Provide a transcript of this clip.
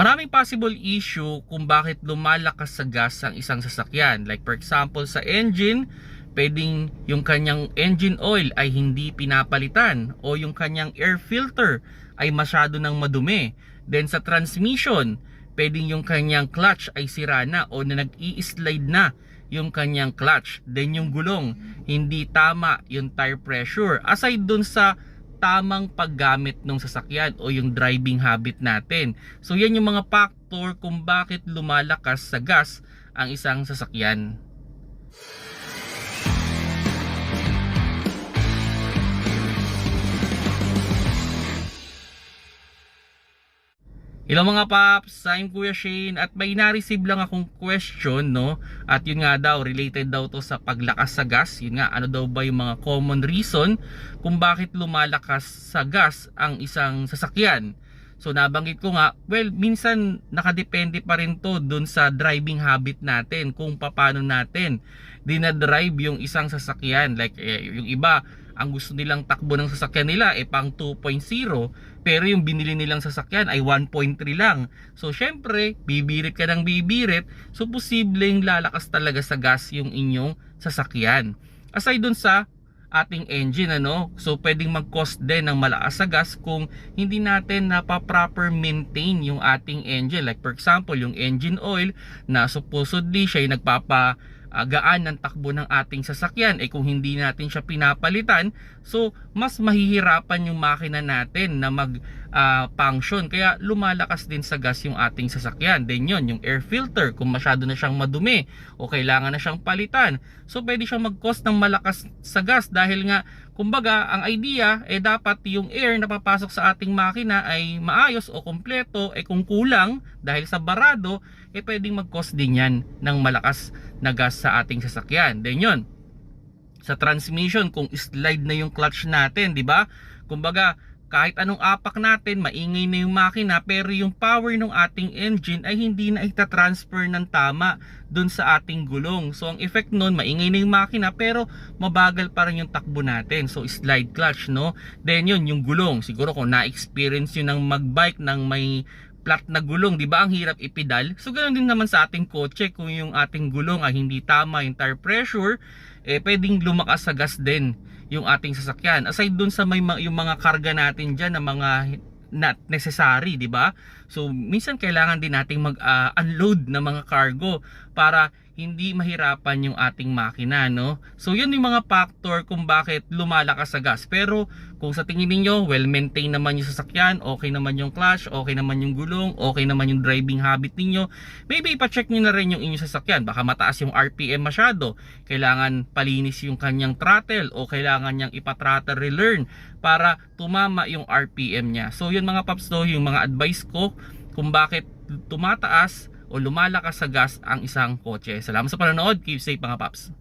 Maraming possible issue kung bakit lumalakas sa gas ang isang sasakyan. Like for example sa engine, pwedeng yung kanyang engine oil ay hindi pinapalitan o yung kanyang air filter ay masyado nang madumi. Then sa transmission, pwedeng yung kanyang clutch ay sira na o na nag-i-slide na yung kanyang clutch. Then yung gulong, hindi tama yung tire pressure. Aside dun sa tamang paggamit ng sasakyan o yung driving habit natin. So yan yung mga factor kung bakit lumalakas sa gas ang isang sasakyan. Hello mga paps, I'm Kuya Shane at may na-receive lang akong question no? At yun nga daw related daw to sa paglakas sa gas. Yun nga ano daw ba yung mga common reason kung bakit lumalakas sa gas ang isang sasakyan? So nabanggit ko nga, well minsan nakadepende pa rin to dun sa driving habit natin kung paano natin dinadrive yung isang sasakyan. Like eh, yung iba ang gusto nilang takbo ng sasakyan nila ay pang 2.0 pero yung binili nilang sasakyan ay 1.3 lang. So syempre, bibirit ka ng bibirit, so posibleng lalakas talaga sa gas yung inyong sasakyan. Aside dun sa ating engine ano, so pwedeng mag-cost din ng malakas sa gas kung hindi natin napa-proper maintain yung ating engine. Like for example, yung engine oil na supposedly siya ay nagpapa ah, gaan ng takbo ng ating sasakyan eh kung hindi natin siya pinapalitan so mas mahihirapan yung makina natin na mag ah, function. Kaya lumalakas din sa gas yung ating sasakyan. Then yun yung air filter kung masyado na siyang madumi o kailangan na siyang palitan. So pwede siyang mag-cost ng malakas sa gas dahil nga kumbaga ang idea eh dapat yung air na papasok sa ating makina ay maayos o kompleto eh kung kulang dahil sa barado eh pwedeng mag-cost din yan ng malakas na gas sa ating sasakyan. Then yun, sa transmission kung slide na yung clutch natin, di ba? Kumbaga, kahit anong apak natin, maingay na yung makina, pero yung power ng ating engine ay hindi na ita-transfer ng tama dun sa ating gulong. So, ang effect nun, maingay na yung makina, pero mabagal pa rin yung takbo natin. So, slide clutch, no? Then yun, yung gulong. Siguro kung na-experience yun ng magbike ng may flat na gulong, 'di ba? Ang hirap ipedal. So ganoon din naman sa ating kotse kung yung ating gulong ay hindi tama yung tire pressure, eh pwedeng lumakas sa gas din yung ating sasakyan. Aside dun sa may ma- yung mga karga natin diyan na mga not necessary, 'di ba? So minsan kailangan din nating mag-unload ng mga cargo para hindi mahirapan yung ating makina, no? So yun yung mga factor kung bakit lumalakas sa gas. Pero kung sa tingin niyo well maintain naman yung sasakyan, okay naman yung clutch, okay naman yung gulong, okay naman yung driving habit ninyo, maybe ipa-check niyo na rin yung inyong sasakyan. Baka mataas yung RPM masyado. Kailangan palinis yung kanyang throttle o kailangan niyang ipa-throttle relearn para tumama yung RPM niya. So yun mga paps to, yung mga advice ko kung bakit tumataas o lumalakas sa gas ang isang kotse. Salamat sa panonood. Keep safe mga paps.